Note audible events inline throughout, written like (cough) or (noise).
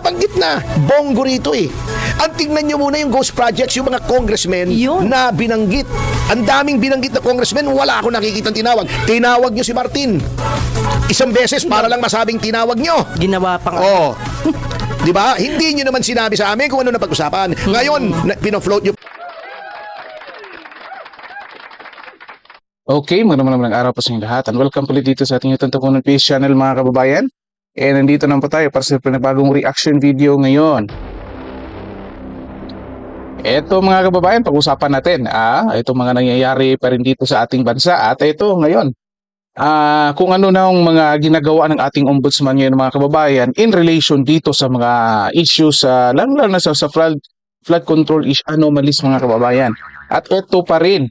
nabanggit na. Bongo rito eh. Ang tingnan nyo muna yung ghost projects, yung mga congressmen Yun. na binanggit. Ang daming binanggit na congressmen, wala ako nakikita tinawag. Tinawag nyo si Martin. Isang beses para lang masabing tinawag nyo. Ginawa pang Oh. (laughs) 'Di ba? Hindi niyo naman sinabi sa amin kung ano na pag-usapan. Ngayon, na, pino-float niyo Okay, magandang magandang araw po sa inyong lahat and welcome ulit dito sa ating YouTube Tukunan Peace channel mga kababayan. And nandito naman po tayo para sa panibagong reaction video ngayon. Ito mga kababayan, pag-usapan natin ah, ito mga nangyayari pa rin dito sa ating bansa at ito ngayon. Ah, kung ano na ang mga ginagawa ng ating ombudsman ngayon mga kababayan in relation dito sa mga issues sa lalo lalo na sa, sa flood flood control is anomalies mga kababayan. At ito pa rin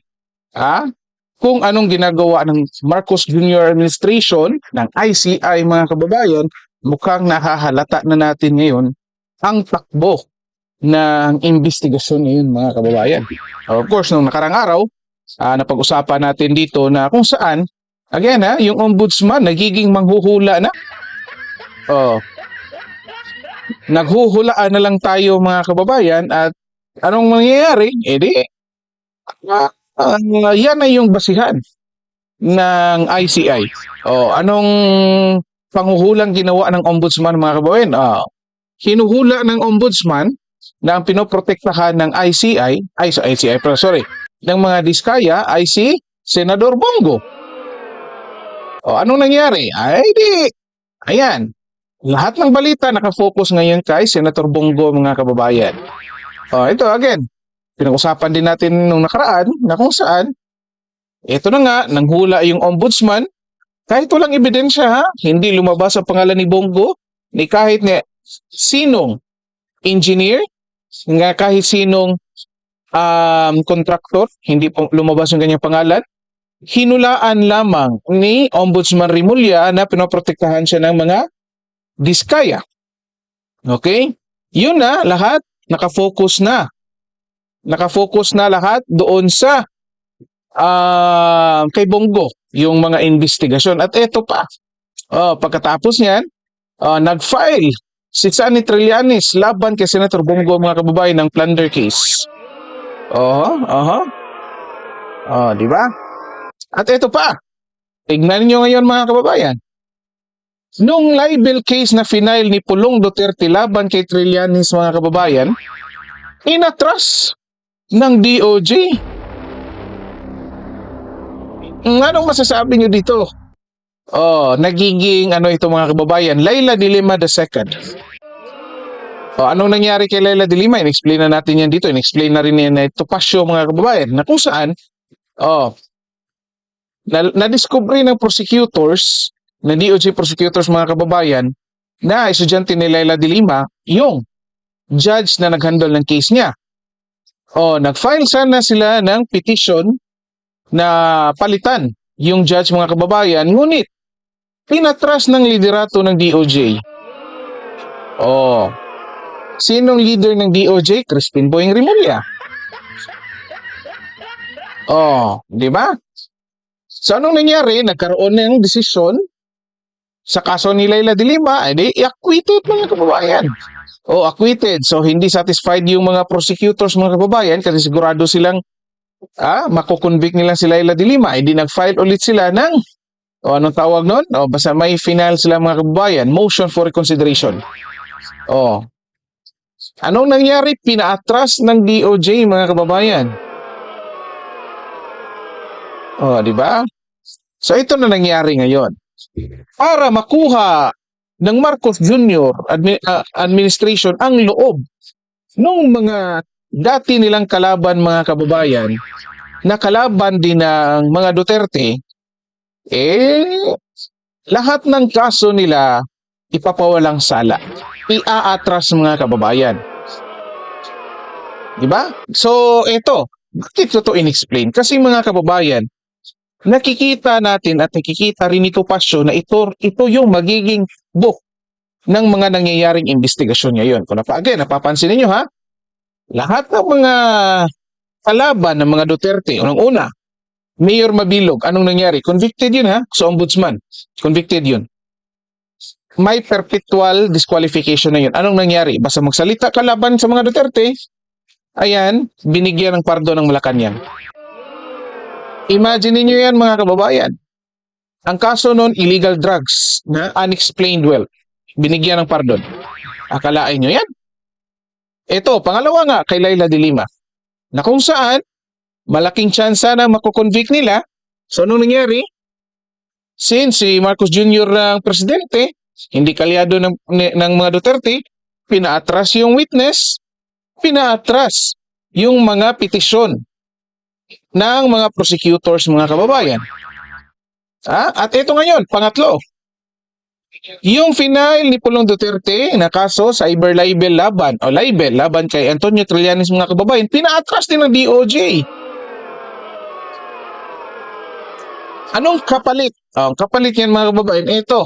ah, kung anong ginagawa ng Marcos Jr. administration ng ICI mga kababayan, mukhang nahahalata na natin ngayon ang takbo ng investigasyon ngayon mga kababayan. Of course, nung nakarang araw, ah, napag-usapan natin dito na kung saan, again ha, yung ombudsman nagiging manghuhula na. Oh. Naghuhulaan na lang tayo mga kababayan at anong mangyayari? Eh di, ah, Ah, yan ay yung basihan ng ICI. O, anong panghuhulang ginawa ng ombudsman mga kababayan? Ah, hinuhula ng ombudsman na ang pinoprotektahan ng ICI, ay sa ICI, pero sorry, ng mga diskaya ay si Senador Bongo. O, anong nangyari? Ay, di, ayan, lahat ng balita nakafocus ngayon kay Senator Bongo mga kababayan. O, ito again, pinag-usapan din natin nung nakaraan na kung saan ito na nga, nanghula yung ombudsman kahit walang ebidensya ha, hindi lumabas ang pangalan ni Bongo ni kahit ni sinong engineer, nga kahit sinong um, contractor, hindi lumabas yung kanyang pangalan. Hinulaan lamang ni Ombudsman Rimulya na pinoprotektahan siya ng mga diskaya. Okay? Yun na, lahat nakafocus na nakafocus na lahat doon sa ah, kay Bongo, yung mga investigasyon. At eto pa, oh, pagkatapos niyan, ah, nag-file si Sunny Trillanes laban kay Senator Bongo mga kababayan ng plunder case. Oo, aha. Oh, di ba? At eto pa, tignan niyo ngayon mga kababayan. Nung libel case na final ni Pulong Duterte laban kay Trillanes mga kababayan, inatras ng DOJ. Anong masasabi nyo dito? Oh, nagiging ano ito mga kababayan, Laila Dilima II. Oh, anong nangyari kay Laila Dilima? In-explain na natin yan dito. In-explain na rin yan na ito pasyo mga kababayan na kung saan oh, na, na-discovery ng prosecutors, na DOJ prosecutors mga kababayan, na estudyante ni Laila Dilima, yung judge na nag-handle ng case niya. O, nag-file sana sila ng petition na palitan yung judge mga kababayan, ngunit pinatras ng liderato ng DOJ. O, sinong leader ng DOJ? Crispin Boying Rimulya. O, di ba? So, anong nangyari? Nagkaroon ng desisyon sa kaso ni Laila de Lima, eh di, i-acquitted mga kababayan. O acquitted. So hindi satisfied yung mga prosecutors mga kababayan kasi sigurado silang ah, makukonvict nila si Laila de Lima. Hindi nag-file ulit sila ng o anong tawag nun? O basta may final sila mga kababayan. Motion for reconsideration. O. Anong nangyari? Pinaatras ng DOJ mga kababayan. O, di ba? So ito na nangyari ngayon. Para makuha ng Marcos Jr. admi- ah, administration ang loob ng mga dati nilang kalaban mga kababayan na kalaban din ng mga Duterte eh lahat ng kaso nila ipapawalang sala. Iaatras mga kababayan. Di ba? So eto bakit ko to inexplain? Kasi mga kababayan nakikita natin at nakikita rin ito pasyo na ito, ito yung magiging book ng mga nangyayaring investigasyon ngayon. Kung napa, again, napapansin ninyo ha, lahat ng mga kalaban ng mga Duterte, unang-una, Mayor Mabilog, anong nangyari? Convicted yun ha, sa ombudsman. Convicted yun. may perpetual disqualification na yun. Anong nangyari? Basta magsalita ka laban sa mga Duterte, ayan, binigyan ng pardon ng Malacanang. Imagine niyo yan mga kababayan. Ang kaso noon, illegal drugs na unexplained wealth. Binigyan ng pardon. Akalain nyo yan? Ito, pangalawa nga, kay Laila de Lima. Na kung saan, malaking chance na makukonvict nila. So, anong nangyari? Since si Marcos Jr. ang presidente, hindi kalyado ng, ng mga Duterte, pinaatras yung witness, pinaatras yung mga petisyon ng mga prosecutors, mga kababayan. Ah, at ito ngayon, pangatlo. Yung final ni Pulong Duterte na kaso cyber libel laban o libel laban kay Antonio Trillanes mga kababayan, pinaatras din ng DOJ. Anong kapalit? Oh, kapalit yan mga kababayan, ito.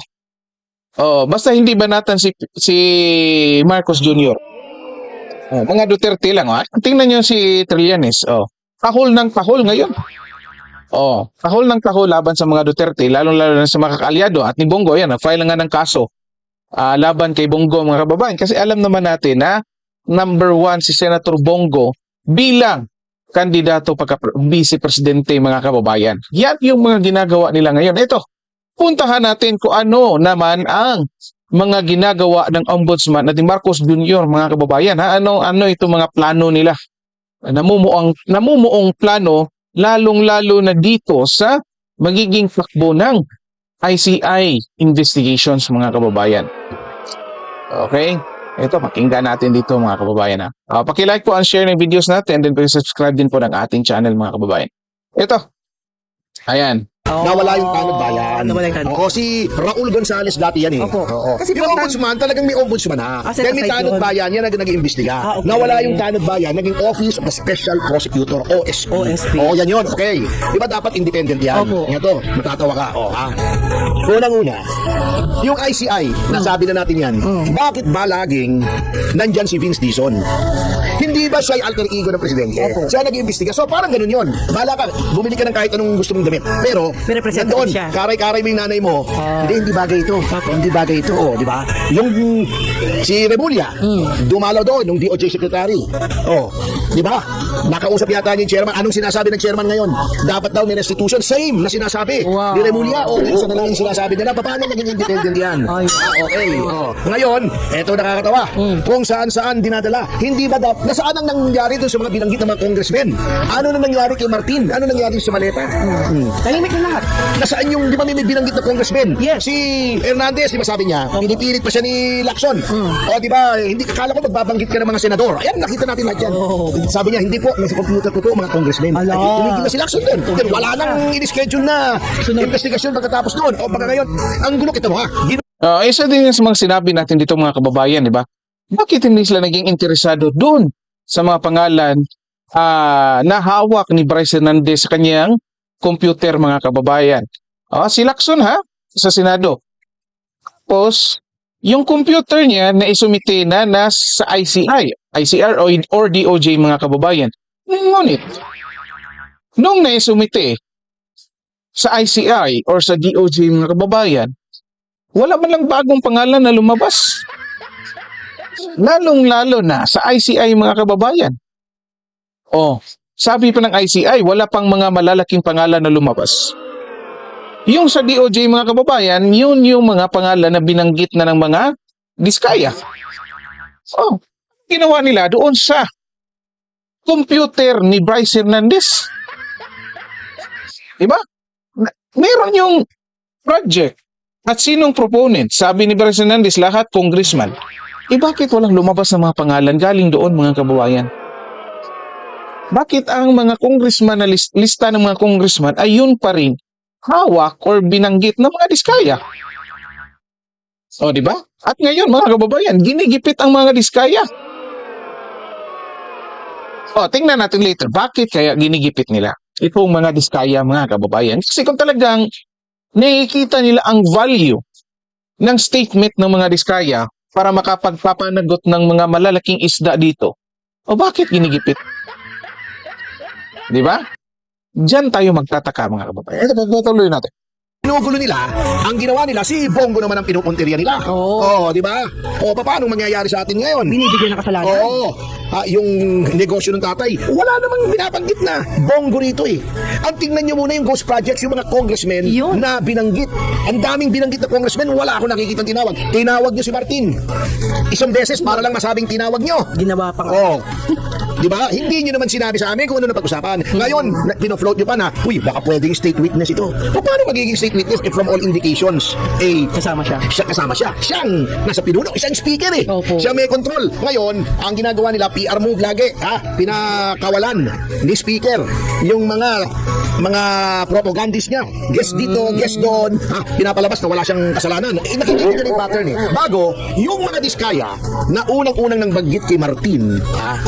Oh, basta hindi banatan si si Marcos Jr. Oh, mga Duterte lang, ah. Tingnan niyo si Trillanes, oh. Pahol ng pahol ngayon. Oh, pahol ng pahol laban sa mga Duterte, lalong-lalo na sa mga kaalyado at ni Bongo, yan, file na nga ng kaso ah, laban kay Bongo mga kababayan. Kasi alam naman natin na number one si Senator Bongo bilang kandidato pagka vice presidente mga kababayan. Yan yung mga ginagawa nila ngayon. Ito, puntahan natin kung ano naman ang mga ginagawa ng ombudsman at ni Marcos Jr. mga kababayan. Ha? Ano ano ito mga plano nila? Namumuong namumuong plano lalong-lalo na dito sa magiging takbo ng ICI investigations mga kababayan. Okay? Ito, pakinggan natin dito mga kababayan ha. Uh, paki-like po and share ng videos natin and then subscribe din po ng ating channel mga kababayan. Ito. Ayan. Nawala yung tanod bayan. Nawala yung tanod. Oo, si Raul Gonzales dati yan eh. Opo. Oo. Kasi yung po, ombudsman, talagang may ombudsman na. Ah, set Then may aside tanod yun. bayan, yan ang nag-iimbestiga. Ah, okay. Nawala yung tanod bayan, naging Office of the Special Prosecutor, OSP. OSP. Oo, yan yun. Okay. Di ba dapat independent yan? Opo. Ito, matatawa ka. Oh, ha? Unang-una, yung ICI, nasabi na natin yan, Hmm. bakit ba laging nandyan si Vince Dizon? Hindi ba siya yung alter ego ng presidente? Opo. Siya nag-iimbestiga. So parang ganun yun. Bala ka, bumili ka ng kahit anong gusto mong damit. Pero, representative nandoon, siya. karay-karay mo yung nanay mo. Ah. hindi, hindi bagay ito. Hindi bagay ito. Oh, di ba? Yung si Remulla, Hmm. dumalaw doon, yung DOJ secretary. Oh, di ba? Nakausap yata niya yung chairman. Anong sinasabi ng chairman ngayon? Dapat daw may restitution. Same na sinasabi. Wow. Ni Remulla. Oh, isa na lang yung sinasabi nila. Paano naging independent yan? Ay. Ah, okay. Oh. Ngayon, eto nakakatawa. Hmm. Kung saan-saan dinadala. Hindi ba dapat, nasaan ang nangyari doon sa mga binanggit ng mga congressmen? Ano na nangyari kay Martin? Ano nangyari sa maleta? Hmm. Tahimik na lahat. Nasaan yung, di ba may binanggit na congressman? Yes. Si Hernandez, di ba sabi niya, pinipilit pa siya ni Lacson. O di ba, hindi kakala ko magbabanggit ka ng mga senador. Ayan, nakita natin lahat yan. Oh. Sabi niya, hindi po, nasa computer ko po mga congressmen. Ala. Ay, Tumigil na si Lacson doon. Then, wala nang in-schedule na Sunod. investigasyon pagkatapos doon. O baka ngayon, ang gulo kita mo ha. Gino- Uh, isa din yan sa mga sinabi natin dito mga kababayan, di ba? Bakit hindi sila naging interesado doon sa mga pangalan ah, na hawak ni Bryce Hernandez sa kanyang computer mga kababayan? Ah, si Lacson ha, sa Senado. Tapos, yung computer niya na isumite na, na sa ICI, ICR o, or DOJ mga kababayan. Ngunit, nung naisumite sa ICI or sa DOJ mga kababayan, wala man lang bagong pangalan na lumabas. Lalong-lalo na sa ICI mga kababayan. Oh, sabi pa ng ICI, wala pang mga malalaking pangalan na lumabas. Yung sa DOJ mga kababayan, yun yung mga pangalan na binanggit na ng mga diskaya. Oh, ginawa nila doon sa computer ni Bryce Hernandez. Diba? Meron yung project at sinong proponent? Sabi ni Bryce Hernandez, lahat congressman. Eh bakit walang lumabas na mga pangalan galing doon mga kababayan? Bakit ang mga congressman na lis- lista ng mga congressman ay yun pa rin hawak or binanggit ng mga diskaya? O, di ba? At ngayon, mga kababayan, ginigipit ang mga diskaya. O, tingnan natin later, bakit kaya ginigipit nila itong mga diskaya, mga kababayan? Kasi kung talagang nakikita nila ang value ng statement ng mga diskaya para makapagpapanagot ng mga malalaking isda dito. O bakit ginigipit? Di ba? Diyan tayo magtataka mga kababayan. Ito, patuloy natin. Pinugulo nila, ang ginawa nila, si Bongo naman ang pinupunteriya nila. Oo. Oh, di ba? O, paano mangyayari sa atin ngayon? Binibigyan ng kasalanan. Oo. Ah, yung negosyo ng tatay, wala namang binabanggit na bongo rito eh. Ang tingnan nyo muna yung ghost projects, yung mga congressmen Yun. na binanggit. Ang daming binanggit na congressmen, wala akong nakikita tinawag. Tinawag nyo si Martin. Isang beses para lang masabing tinawag nyo. Ginawa pa nga. Oh. (laughs) Di ba? Hindi nyo naman sinabi sa amin kung ano na pag-usapan. Ngayon, na, pinofloat nyo pa na, uy, baka pwedeng state witness ito. O, paano magiging state witness if from all indications, eh, Kasama siya. siya kasama siya. Siyang nasa pinuno, isang speaker eh. Opo. Siya may control. Ngayon, ang ginagawa nila, PR move lagi, ha? Pinakawalan ni speaker yung mga mga propagandist niya. Guest dito, guest doon, ha? Pinapalabas na wala siyang kasalanan. Eh, nakikita na yung pattern eh. Bago, yung mga diskaya na unang-unang nang banggit kay Martin, ha?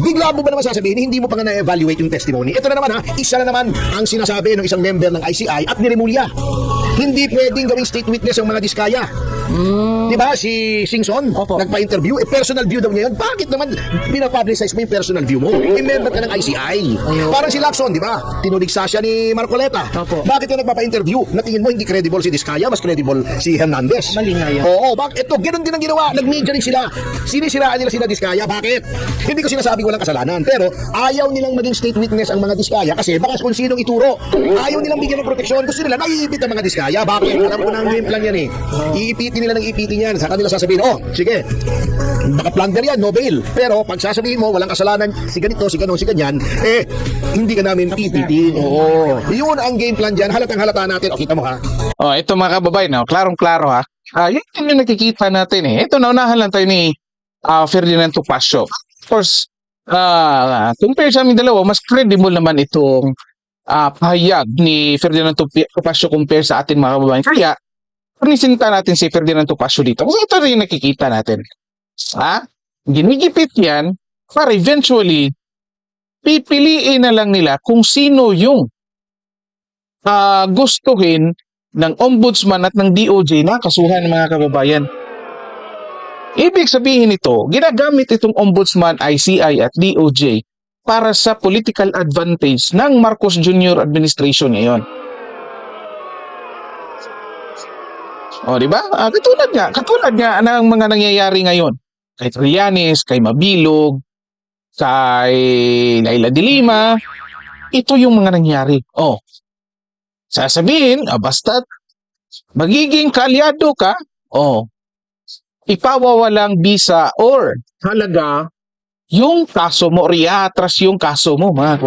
Bigla mo ba naman sasabihin, hindi mo pa nga na-evaluate yung testimony? Ito na naman ha, isa na naman ang sinasabi ng isang member ng ICI at niremulya. Hindi pwedeng gawing state witness ang mga diskaya. Di ba? Si Singson, Opo. nagpa-interview. Eh, personal view daw niya yun. Bakit naman pinapublicize mo yung personal view mo? Eh, member ka ng ICI. Parang si Lacson, di ba? Tinuligsa siya ni Marcoleta. Opo. Bakit ka nagpapa-interview? Natingin mo hindi credible si Diskaya, mas credible si Hernandez. Mali nga yun. Oo, bak ito, ganun din ang ginawa. Nag-media rin sila. Sinisiraan nila sila Diskaya. Bakit? Hindi ko sinasabing walang kasalanan. Pero ayaw nilang maging state witness ang mga Diskaya kasi baka kung sinong ituro. Ayaw nilang bigyan ng proteksyon. Gusto nila naiipit ang mga Diskaya. Bakit? Alam ko na ang game plan yan eh. Iipitin nila ng ipitin yan. Sa kanila sasabihin, oh, sige, baka plunder yan, no bail. Pero pag sasabihin mo, walang kasalanan, si ganito, si gano'n, si ganyan, eh, hindi ka namin ipitin. Oo. Yun ang game plan dyan. Halatang halata natin. O, kita mo ha. Oh, ito mga kababayan, no? klarong-klaro ha. Ah, yan yung nakikita natin eh. Ito, naunahan lang tayo ni ah, Ferdinand Topacio. Of course, ah, compare sa aming dalawa, mas credible naman itong ah, pahayag ni Ferdinand Topacio compare sa ating mga kababayan. Kaya, panisinta natin si Ferdinand Topacio dito. Kasi ito rin nakikita natin. Ha? Ginigipit yan para eventually pipiliin na lang nila kung sino yung ah, gustuhin ng ombudsman at ng DOJ na kasuhan ng mga kababayan. Ibig sabihin nito, ginagamit itong ombudsman, ICI at DOJ para sa political advantage ng Marcos Jr. administration ngayon. O, di ba? Ah, katulad nga, katulad nga ng mga nangyayari ngayon. Kay Trillanes, kay Mabilog, kay Laila de Lima, ito yung mga nangyari. Oh, sasabihin, ah, basta't magiging kalyado ka, oh, ipawawalang visa or halaga yung kaso mo, or i-atras yung kaso mo, mga